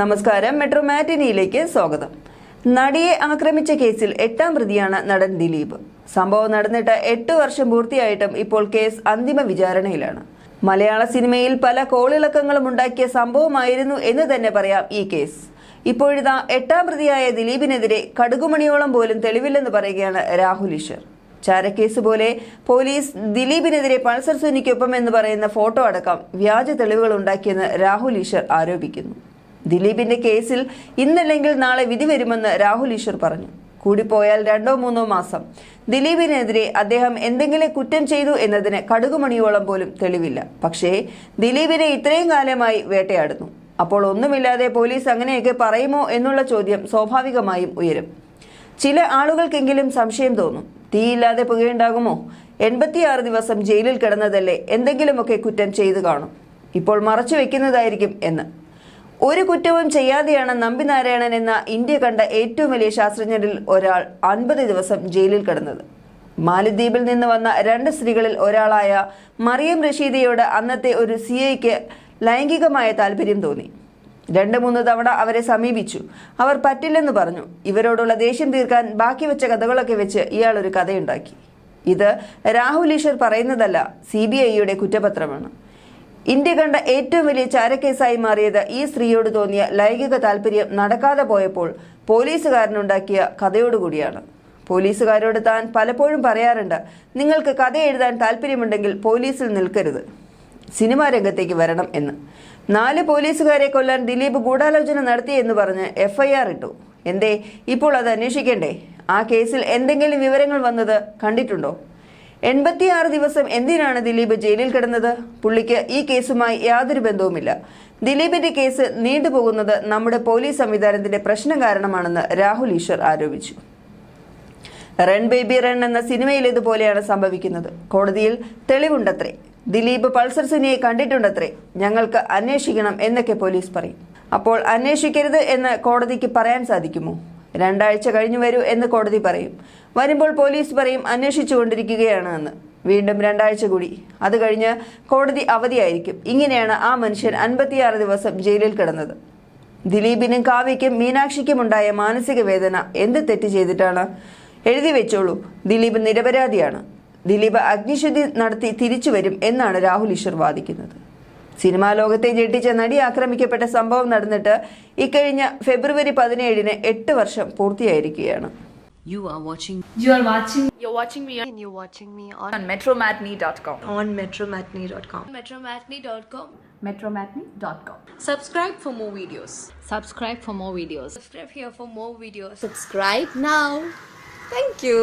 നമസ്കാരം. മെട്രോ മാറ്റിനിയിലേക്ക് സ്വാഗതം. നടിയെ ആക്രമിച്ച കേസിൽ എട്ടാം പ്രതിയാണ് നടൻ ദിലീപ്. സംഭവം നടന്നിട്ട് എട്ട് വർഷം പൂർത്തിയായിട്ടും ഇപ്പോൾ കേസ് അന്തിമ വിചാരണയിലാണ്. മലയാള സിനിമയിൽ പല കോളിളക്കങ്ങളും ഉണ്ടാക്കിയ സംഭവമായിരുന്നു എന്ന് തന്നെ പറയാം ഈ കേസ്. ഇപ്പോഴിതാ എട്ടാം പ്രതിയായ ദിലീപിനെതിരെ കടുകുമണിയോളം പോലും തെളിവില്ലെന്ന് പറയുകയാണ് രാഹുൽ ഈശ്വർ. ചാരക്കേസ് പോലെ പോലീസ് ദിലീപിനെതിരെ പൾസർ സുനിക്കൊപ്പം എന്ന് പറയുന്ന ഫോട്ടോ അടക്കം വ്യാജ തെളിവുകൾ ഉണ്ടാക്കിയെന്ന് രാഹുൽ ഈശ്വർ ആരോപിക്കുന്നു. ദിലീപിന്റെ കേസിൽ ഇന്നല്ലെങ്കിൽ നാളെ വിധി വരുമെന്ന് രാഹുൽ ഈശ്വർ പറഞ്ഞു. കൂടിപ്പോയാൽ രണ്ടോ മൂന്നോ മാസം. ദിലീപിനെതിരെ അദ്ദേഹം എന്തെങ്കിലും കുറ്റം ചെയ്തു എന്നതിന് കടുകുമണിയോളം പോലും തെളിവില്ല. പക്ഷേ ദിലീപിനെ ഇത്രയും കാലമായി വേട്ടയാടുന്നു. അപ്പോൾ ഒന്നുമില്ലാതെ പോലീസ് അങ്ങനെയൊക്കെ പറയുമോ എന്നുള്ള ചോദ്യം സ്വാഭാവികമായും ഉയരും. ചില ആളുകൾക്കെങ്കിലും സംശയം തോന്നും. തീയില്ലാതെ പുകയുണ്ടാകുമോ? എൺപത്തിയാറ് ദിവസം ജയിലിൽ കിടന്നതല്ലേ എന്തെങ്കിലുമൊക്കെ കുറ്റം ചെയ്തു കാണും. ഇപ്പോൾ മറച്ചു വെക്കുന്നതായിരിക്കും എന്ന്. ഒരു കുറ്റവും ചെയ്യാതെയാണ് നമ്പിനാരായണൻ എന്ന ഇന്ത്യ കണ്ട ഏറ്റവും വലിയ ശാസ്ത്രജ്ഞരിൽ ഒരാൾ അൻപത് ദിവസം ജയിലിൽ കിടന്നത്. മാലിദ്വീപിൽ നിന്ന് വന്ന രണ്ട് സ്ത്രീകളിൽ ഒരാളായ മറിയം റഷീദയോട് അന്നത്തെ ഒരു സി ഐക്ക് ലൈംഗികമായ താല്പര്യം തോന്നി. രണ്ട് മൂന്ന് തവണ അവരെ സമീപിച്ചു. അവർ പറ്റില്ലെന്ന് പറഞ്ഞു. ഇവരോടുള്ള ദേഷ്യം തീർക്കാൻ ബാക്കി വെച്ച കഥകളൊക്കെ വെച്ച് ഇയാൾ ഒരു കഥയുണ്ടാക്കി. ഇത് രാഹുൽ ഈശ്വർ പറയുന്നതല്ല സി ബി ഐയുടെ കുറ്റപത്രമാണ്. ഇന്ത്യ കണ്ട ഏറ്റവും വലിയ ചാരക്കേസായി മാറിയത് ഈ സ്ത്രീയോട് തോന്നിയ ലൈംഗിക താല്പര്യം നടക്കാതെ പോയപ്പോൾ പോലീസുകാരനുണ്ടാക്കിയ കഥയോടുകൂടിയാണ്. പോലീസുകാരോട് താൻ പലപ്പോഴും പറയാറുണ്ട് നിങ്ങൾക്ക് കഥ എഴുതാൻ താല്പര്യമുണ്ടെങ്കിൽ പോലീസിൽ നിൽക്കരുത്. സിനിമാ രംഗത്തേക്ക് വരണം എന്ന്. നാല് പോലീസുകാരെ കൊല്ലാൻ ദിലീപ് ഗൂഢാലോചന നടത്തി എന്ന് പറഞ്ഞ് എഫ്ഐആർ ഇട്ടു. എന്തേ ഇപ്പോൾ അത് അന്വേഷിക്കണ്ടേ? ആ കേസിൽ എന്തെങ്കിലും വിവരങ്ങൾ വന്നത് കണ്ടിട്ടുണ്ടോ? എൺപത്തിയാറ് ദിവസം എന്തിനാണ് ദിലീപ് ജയിലിൽ കിടന്നത്? പുള്ളിക്ക് ഈ കേസുമായി യാതൊരു ബന്ധവുമില്ല. ദിലീപിന്റെ കേസ് നീണ്ടുപോകുന്നത് നമ്മുടെ പോലീസ് സംവിധാനത്തിന്റെ പ്രശ്നം കാരണമാണെന്ന് രാഹുൽ ഈശ്വർ ആരോപിച്ചു. റൺ ബേബി റൺ എന്ന സിനിമയിലേതുപോലെയാണ് സംഭവിക്കുന്നത്. കോടതിയിൽ തെളിവുണ്ടത്രേ. ദിലീപ് പൾസർ സിനിയെ കണ്ടിട്ടുണ്ടത്രേ. ഞങ്ങൾക്ക് അന്വേഷിക്കണം എന്നൊക്കെ പോലീസ് പറയും. അപ്പോൾ അന്വേഷിക്കരുത് എന്ന് കോടതിക്ക് പറയാൻ സാധിക്കുമോ? രണ്ടാഴ്ച കഴിഞ്ഞു വരൂ എന്ന് കോടതി പറയും. വരുമ്പോൾ പോലീസ് പറയും അന്വേഷിച്ചുകൊണ്ടിരിക്കുകയാണ് എന്ന്. വീണ്ടും രണ്ടാഴ്ച കൂടി. അത് കഴിഞ്ഞ് കോടതി അവധിയായിരിക്കും. ഇങ്ങനെയാണ് ആ മനുഷ്യൻ അൻപത്തിയാറ് ദിവസം ജയിലിൽ കിടന്നത്. ദിലീപിനും കാവ്യയ്ക്കും മീനാക്ഷിക്കും ഉണ്ടായ മാനസിക വേദന എന്ത് തെറ്റ് ചെയ്തിട്ടാണ്? എഴുതി വെച്ചോളൂ. ദിലീപ് നിരപരാധിയാണ്. ദിലീപ് അഗ്നിശുദ്ധി നടത്തി തിരിച്ചു വരും എന്നാണ് രാഹുൽ ഈശ്വർ വാദിക്കുന്നത്. സിനിമാ ലോകത്തെ ഞെട്ടിച്ച നടി ആക്രമിക്കപ്പെട്ട സംഭവം നടന്നിട്ട് ഇക്കഴിഞ്ഞ ഫെബ്രുവരി പതിനേഴിന് എട്ട് വർഷം പൂർത്തിയായിരിക്കുകയാണ് You are watching You are watching You're watching me and you're watching me on, on metromatney.com. on metromatney.com. metromatney.com. Metromatney.com. Subscribe for more videos. subscribe for more videos. Subscribe here for more videos. Subscribe now. Thank you.